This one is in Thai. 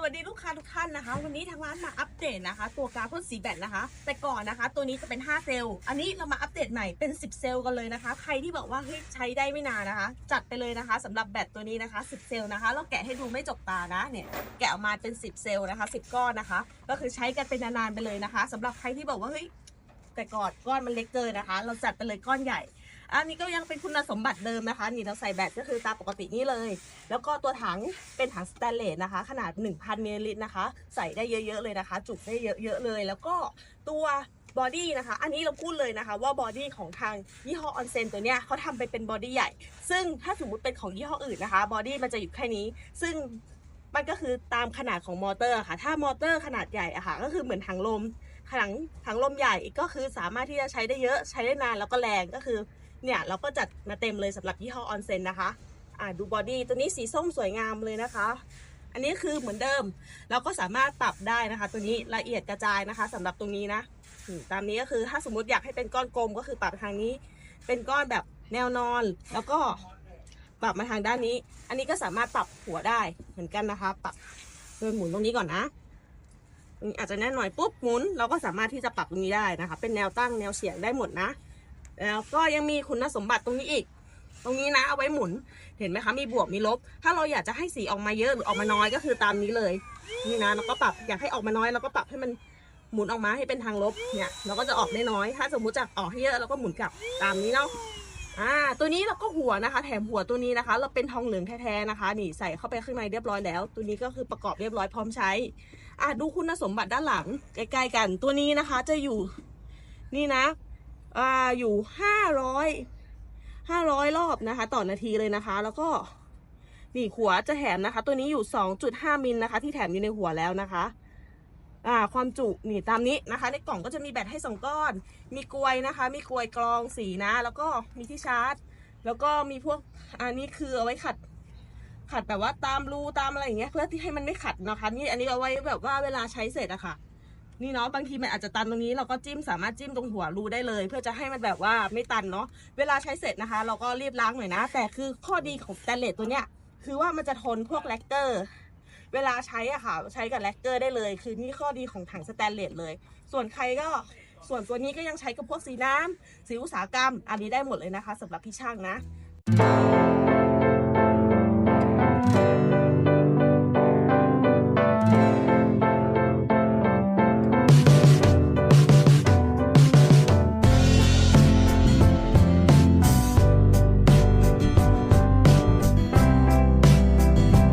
สวัสดีลูกค้าทุกท่านนะคะ วันนี้ทางร้านมาอัปเดตนะคะ ตัวกราฟพ่นสีแบตนะคะ แต่ก่อนนะคะ ตัวนี้จะเป็น 5 เซลล์ อันนี้เรามาอัปเดตใหม่เป็น 10 เซลล์กันเลยนะคะ ใครที่บอกว่าเฮ้ยใช้ได้ไม่นานนะคะ จัดไปเลยนะคะสำหรับแบตตัวนี้นะคะ 10 เซลล์นะคะเราแกะให้ดูไม่จกตานะเนี่ยแกะออกมาเป็น 10 เซลล์นะคะ 10 ก้อนนะคะ ก็คือใช้กันเป็นนานๆไปเลยนะคะสำหรับใครที่บอกว่าเฮ้ยแต่ก่อนก้อนมันเล็กเกินนะคะ เราจัดไปเลยก้อนใหญ่ อันนี้ก็ยังเป็นคุณสมบัติเดิมนะคะ นี่เราใส่แบตก็คือตามปกตินี่เลย แล้วก็ตัวถังเป็นถังสแตนเลสนะคะ ขนาด 1,000มิลลิลิตรนะคะ ใส่ได้เยอะๆเลยนะคะ จุได้เยอะๆเลย แล้วก็ตัวบอดี้นะคะ อันนี้เราพูดเลยนะคะว่าบอดี้ของทางยี่ห้อออนเซนตัวเนี้ยเขาทำไปเป็นบอดี้ใหญ่ ซึ่งถ้าสมมติเป็นของยี่ห้ออื่นนะคะบอดี้มันจะอยู่แค่นี้ ซึ่งมันก็คือตามขนาดของมอเตอร์ค่ะ ถ้ามอเตอร์ขนาดใหญ่อะค่ะ ก็คือเหมือนถังลม ถังถังลมใหญ่ก็คือสามารถที่จะใช้ได้เยอะใช้ได้นานแล้วก็แรงก็คือเนี่ยเราก็จัดมาเต็มเลยสำหรับยี่ห้อออนเซนนะคะอ่าดูบอดี้ตัวนี้สีส้มสวยงามเลยนะคะ อันนี้คือเหมือนเดิม เราก็สามารถปรับได้นะคะ ตัวนี้ละเอียดกระจายนะคะสำหรับตรงนี้นะตามนี้ก็คือถ้าสมมติอยากให้เป็นก้อนกลมก็คือปรับทางนี้ เป็นก้อนแบบแนวนอน แล้วก็ปรับมาทางด้านนี้ อันนี้ก็สามารถปรับหัวได้เหมือนกันนะคะ ปรับโดยหมุนตรงนี้ก่อนนะ ตรงนี้อาจจะแน่นหน่อยปุ๊บหมุนเราก็สามารถที่จะปรับตรงนี้ได้นะคะ เป็นแนวตั้งแนวเฉียงได้หมดนะ แล้วก็ยังมีคุณสมบัติตรงนี้อีก ตรงนี้นะเอาไว้หมุนเห็นไหมคะมีบวกมีลบ ถ้าเราอยากจะให้สีออกมาเยอะหรือออกมาน้อยก็คือตามนี้เลยนี่นะเราก็ปรับอยากให้ออกมาน้อยเราก็ปรับให้มันหมุนออกมาให้เป็นทางลบเนี่ยเราก็จะออกได้น้อย ถ้าสมมุติจะออกให้เยอะเราก็หมุนกลับตามนี้เนาะอ่าตัวนี้เราก็หัวนะคะ แถมหัวตัวนี้นะคะ เราเป็นทองเหลืองแท้ๆนะคะ นี่ใส่เข้าไปข้างในเรียบร้อยแล้ว ตัวนี้ก็คือประกอบเรียบร้อยพร้อมใช้ อะดูคุณสมบัติด้านหลังใกล้ๆกันตัวนี้นะคะจะอยู่นี่นะอ่าอยู่ห้าร้อยห้าร้อยรอบนะคะ ต่อนาทีเลยนะคะ แล้วก็นี่หัวจะแถมนะคะ ตัวนี้อยู่สองจุดห้ามิลนะคะ ที่แถมอยู่ในหัวแล้วนะคะอ่าความจุนี่ตามนี้นะคะ ในกล่องก็จะมีแบตให้สองก้อน มีกลวยนะคะ มีกลวยกรองสีนะ แล้วก็มีที่ชาร์จ แล้วก็มีพวกอันนี้คือเอาไว้ขัด ขัดแบบว่าตามรูตามอะไรอย่างเงี้ยเพื่อที่ให้มันไม่ขัดนะคะ นี่อันนี้เอาไว้แบบว่าเวลาใช้เสร็จอะค่ะ นี่เนาะบางทีมันอาจจะตันตรงนี้เราก็จิ้มสามารถจิ้มตรงหัวรูได้เลย เพื่อจะให้มันแบบว่าไม่ตันเนาะเวลาใช้เสร็จนะคะ เราก็รีบล้างหน่อยนะ แต่คือข้อดีของสแตนเลสตัวเนี้ยคือว่ามันจะทนพวกแลกเกอร์เวลาใช้อะค่ะ ใช้กับแลกเกอร์ได้เลย คือนี่ข้อดีของถังสแตนเลสเลย ส่วนใครก็ส่วนตัวนี้ก็ยังใช้กับพวกสีน้ำสีอุตสาหกรรม อันนี้ได้หมดเลยนะคะสำหรับพี่ช่างนะ